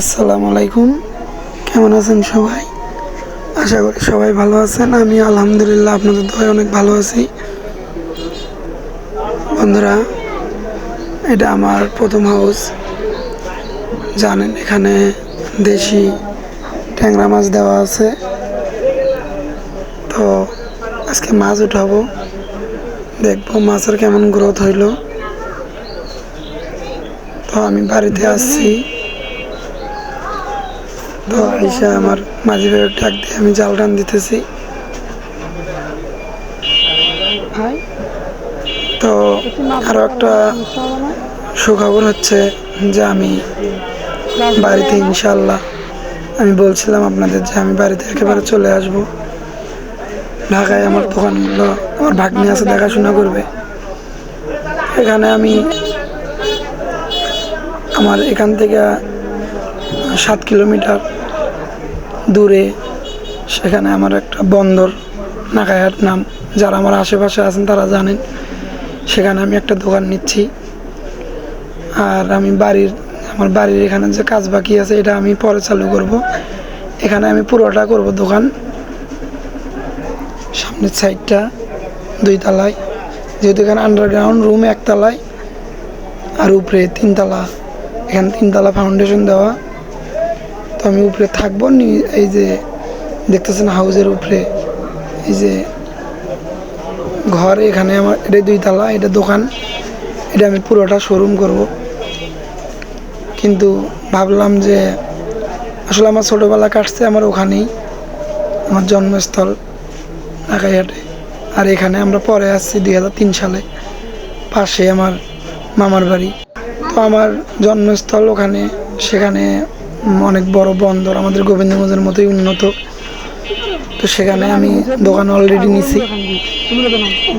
আসসালামু আলাইকুম। কেমন আছেন সবাই? আশা করি সবাই ভালো আছেন। আমি আলহামদুলিল্লাহ আপনাদের দয় অনেক ভালো আছি। বন্ধুরা, এটা আমার প্রথম হাউস। জানেন, এখানে দেশি ট্যাংরা মাছ দেওয়া আছে। তো আজকে মাছ উঠাবো। দেখব মাছের কেমন গ্রোথ হইল। তো আমি বাড়িতে আসছি। তো আইসা আমার মাঝি ভাইয়ের ডাক দিয়ে আমি জাল টান দিতেছি। তো আরও একটা সুখবর হচ্ছে যে আমি বাড়িতে ইনশাল্লাহ আমি বলছিলাম আপনাদের যে আমি বাড়িতে একেবারে চলে আসব। ঢাকায় আমার দোকানগুলো আমার ভাগ্নি আছে দেখাশোনা করবে। এখানে আমি আমার এখান থেকে সাত কিলোমিটার দূরে, সেখানে আমার একটা বন্দর নাকাইহাট নাম। যারা আমার আশেপাশে আছেন তারা জানেন, সেখানে আমি একটা দোকান নিচ্ছি। আর আমি বাড়ির, আমার বাড়ির এখানে যে কাজ বাকি আছে, এটা আমি পরে চালু করব। এখানে আমি পুরোটা করব দোকান। সামনের সাইডটা দুই তলায় যেহেতু এখানে আন্ডারগ্রাউন্ড রুম একতলায়, আর উপরে তিনতলা। এখানে তিনতলা ফাউন্ডেশন দেওয়া। তো আমি উপরে থাকব এই যে দেখতেছেন হাউজের উপরে, এই যে ঘর এখানে আমার, এটা দুই তালা এটা দোকান, এটা আমি পুরোটা শোরুম করব। কিন্তু ভাবলাম যে আসলে আমার ছোটোবেলা কাটছে আমার ওখানেই, আমার জন্মস্থল, ঢাকাইহাটে। আর এখানে আমরা পরে আসছি দু হাজার তিন সালে, পাশে আমার মামার বাড়ি। তো আমার জন্মস্থল ওখানে, সেখানে অনেক বড় বন্দর আমাদের গোবিন্দগঞ্জের মতোই উন্নত। তো সেখানে আমি দোকান অলরেডি নিছি।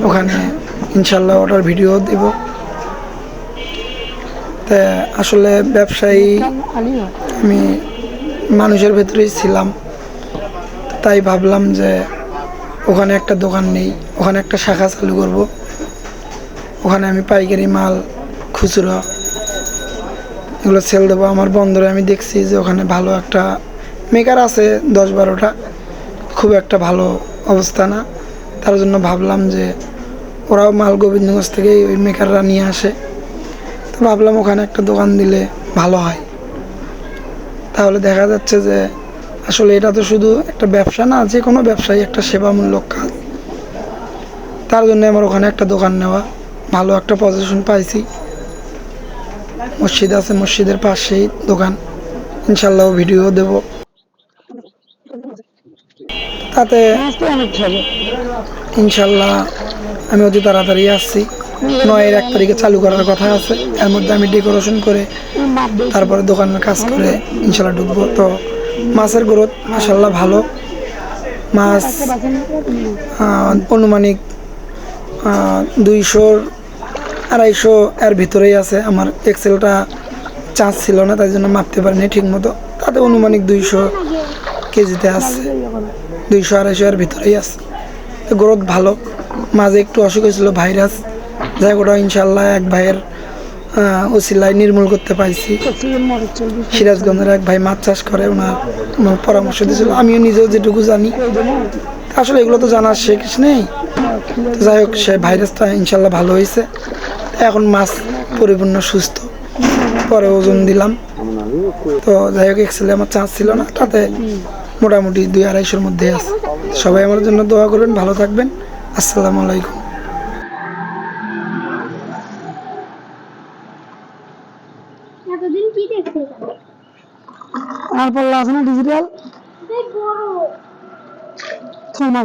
ওখানে ইনশাল্লাহ ওটার ভিডিও দেব। তা আসলে ব্যবসায়ী আমি মানুষের ভেতরেই ছিলাম। তাই ভাবলাম যে ওখানে একটা দোকান নেই, ওখানে একটা শাখা চালু করব। ওখানে আমি পাইকারি মাল, খুচরো এগুলো সেল দেবো। আমার বন্দরে আমি দেখছি যে ওখানে ভালো একটা মেকার আছে, দশ বারোটা। খুব একটা ভালো অবস্থা না। তার জন্য ভাবলাম যে ওরাও মাল গোবিন্দগঞ্জ থেকে ওই মেকাররা নিয়ে আসে। তো ভাবলাম ওখানে একটা দোকান দিলে ভালো হয়। তাহলে দেখা যাচ্ছে যে আসলে এটা তো শুধু একটা ব্যবসা না, যে কোনো ব্যবসায়ী একটা সেবামূলক কাজ। তার জন্য আমার ওখানে একটা দোকান নেওয়া, ভালো একটা পজিশন পাইছি। মসজিদ আছে, মসজিদের পাশেই দোকান। ইনশাল্লাহ ভিডিও দেব। তাতে ইনশাল্লাহ আমি অতি তাড়াতাড়ি আসছি। নয়ের এক তারিখে চালু করার কথা আছে। এর মধ্যে আমি ডেকোরেশন করে তারপরে দোকানের কাজ করে ইনশাল্লাহ ঢুকবো। তো মাছের গ্রোথ মাসাল্লাহ ভালো। মাছ অনুমানিক দুইশোর আড়াইশো এর ভিতরেই আছে। আমার এক্সেলটা চান্স ছিল না তাই জন্য মাপতে পারিনি ঠিক মতো তাতে অনুমানিক দুইশো কেজিতে আছে। দুইশো আড়াইশো এর ভিতরেই আছে। তো গ্রোথ ভালো। মাঝে একটু অসুখ হয়েছিল ভাইরাস যাই ওটা ইনশাল্লাহ এক ভাইয়ের আহ, ওসিলায় নির্মূল করতে পাইছি সিরাজগঞ্জের এক ভাই মাছ চাষ করে ওনার পরামর্শ দিয়েছিল। আমিও নিজেও যেটুকু জানি। আসলে এগুলো তো জানার শেষ নেই। যাই হোক সে ভাইরাসটা ইনশাল্লাহ ভালো হয়েছে। এখন মাছ পরিপূর্ণ সুস্থ। পরে ওজন দিলাম। তো যাই হোক এক্সেলে আমার চান্স ছিল না তাতে মোটামুটি দুই আড়াইশোর মধ্যে আছে। সবাই আমার জন্য দোয়া করবেন ভালো থাকবেন। আসসালামু আলাইকুম। এতদিন কি দেখতে আর পড়লা আছে না ডিজিটাল ক্ষমা